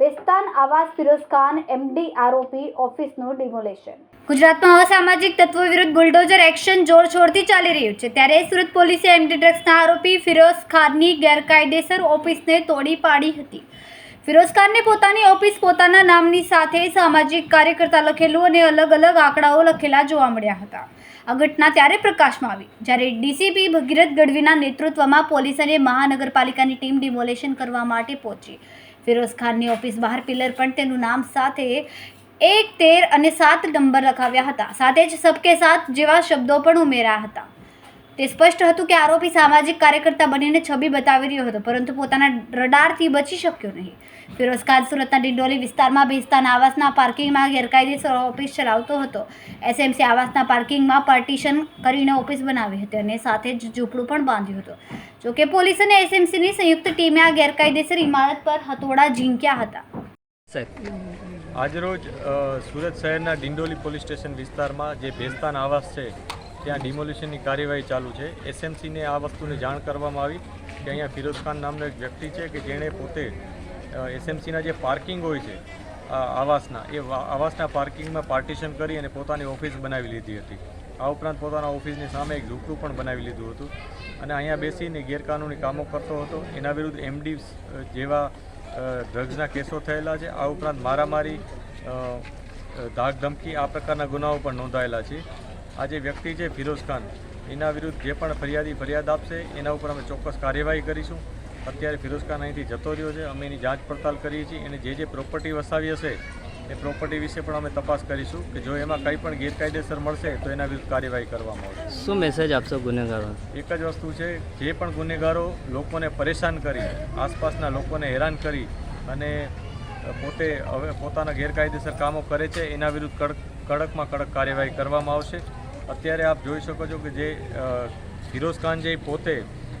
વિસ્તાન આવાસ ફિરોઝ ખાન એમડી આરોપી ઓફિસનું ડિમોલેશન. ગુજરાતમાં અસામાજિક તત્વો વિરુદ્ધ બુલડોઝર એક્શન જોરશોરથી ચાલી રહ્યું છે. ત્યારે સુરત પોલીસે એમડી ડ્રગ્સના આરોપી ફિરોઝ ખાનની ગેરકાયદેસર ઓફિસને તોડી પાડી હતી. ફિરોઝ ખાનને પોતાની ઓફિસ પોતાના નામની સાથે સામાજિક કાર્યકર્તા લખેલું અને અલગ અલગ આંકડાઓ લખેલા જોવા મળ્યા હતા. આ ઘટના ત્યારે પ્રકાશમાં આવી, જ્યારે ડીસીપી ભગીરથ ગઢવીના નેતૃત્વમાં પોલીસ અને મહાનગરપાલિકાની ટીમ ડિમોલેશન કરવા માટે પહોંચી. ફિરોઝ ખાનની ઓફિસ બહાર પિલર પણ તેનું નામ સાથે એક તેર અને સાત નંબર લખાવ્યા હતા. સાથે જ સબકે સાથ જેવા શબ્દો પણ ઉમેર્યા હતા. તે સ્પષ્ટ હતું કે આરોપી સામાજિક કાર્યકર્તા બનીને છબી બતાવી રહ્યો હતો, પરંતુ પોતાના રડારથી બચી શક્યો નહીં. ફિરોઝ ખાન સુરતના ડિંડોલી વિસ્તારમાં ભેસ્તાન આવાસના પાર્કિંગમાં ગેરકાયદેસર ઓફિસ ચલાવતો હતો. એસએમસી આવાસના પાર્કિંગમાં પાર્ટીશન કરીને ઓફિસ બનાવી હતી અને સાથે જ ઝૂંપડું પણ બાંધ્યું હતું. જોકે પોલીસ અને એસએમસીની સંયુક્ત ટીમે આ ગેરકાયદેસર ઇમારત પર હથોડા ઝીંક્યા હતા. આજરોજ સુરત શહેરના ડિંડોલી પોલીસ સ્ટેશન વિસ્તારમાં જે ભેસ્તાન આવાસ છે ત્યાં ડિમોલિશનની કાર્યવાહી ચાલુ છે. એસએમસીને આ વસ્તુની જાણ કરવામાં આવી કે અહીંયા ફિરોઝ ખાન નામનો એક વ્યક્તિ છે કે જેણે પોતે એસએમસીના જે પાર્કિંગ હોય છે આવાસના, એ આવાસના પાર્કિંગમાં પાર્ટીશન કરી અને પોતાની ઓફિસ બનાવી લીધી હતી. આ ઉપરાંત પોતાના ઓફિસની સામે એક ઝૂંપડું પણ બનાવી લીધું હતું અને અહીંયા બેસીને ગેરકાનૂની કામો કરતો હતો. એના વિરુદ્ધ એમડી જેવા ડ્રગ્સના કેસો થયેલા છે. આ ઉપરાંત મારામારી ધાક ધમકી આ પ્રકારના ગુનાઓ પણ નોંધાયેલા છે. આ જે વ્યક્તિ છે ફિરોઝ ખાન એના વિરુદ્ધ જે પણ ફરિયાદી ફરિયાદ આપશે એના ઉપર અમે ચોક્કસ કાર્યવાહી કરીશું. અત્યારે ફિરોઝ ખાન અહીંથી જતો રહ્યો છે અમે એની જાંચ પડતાલ કરીએ છીએ અને જે જે પ્રોપર્ટી વસાવી હશે એ પ્રોપર્ટી વિશે પણ અમે તપાસ કરીશું કે જો એમાં કંઈ પણ ગેરકાયદેસર મળશે તો એના વિરુદ્ધ કાર્યવાહી કરવામાં આવશે. શું મેસેજ આપશો ગુનેગારો એક જ વસ્તુ છે જે પણ ગુનેગારો લોકોને પરેશાન કરી આસપાસના લોકોને હેરાન કરી અને પોતે હવે પોતાના ગેરકાયદેસર કામો કરે છે એના વિરુદ્ધ કડક કડકમાં કડક કાર્યવાહી કરવામાં આવશે. અત્યારે આપ જોઈ શકો છો કે જે ફિરોઝ ખાન જે પોતે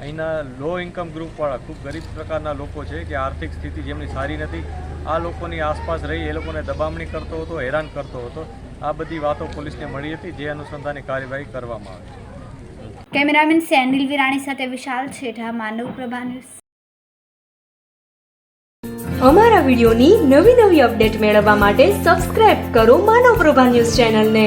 અહીંના લો ઇન્કમ ગ્રુપવાળા ખૂબ ગરીબ પ્રકારના લોકો છે કે આર્થિક સ્થિતિ જેમની સારી નથી આ લોકોની આસપાસ રહી એ લોકોને દબામણી કરતો હતો હેરાન કરતો હતો. આ બધી વાતો પોલીસને મળી હતી જે અનુસંધાને કાર્યવાહી કરવામાં આવી. કેમેરામેન સેનિલ વિરાણી સાથે વિશાલ છેઠા માનવ પ્રભા ન્યૂઝ. અમારા વિડીયોની નવી નવી અપડેટ મેળવવા માટે સબસ્ક્રાઇબ કરો માનવ પ્રભા ન્યૂઝ ચેનલને.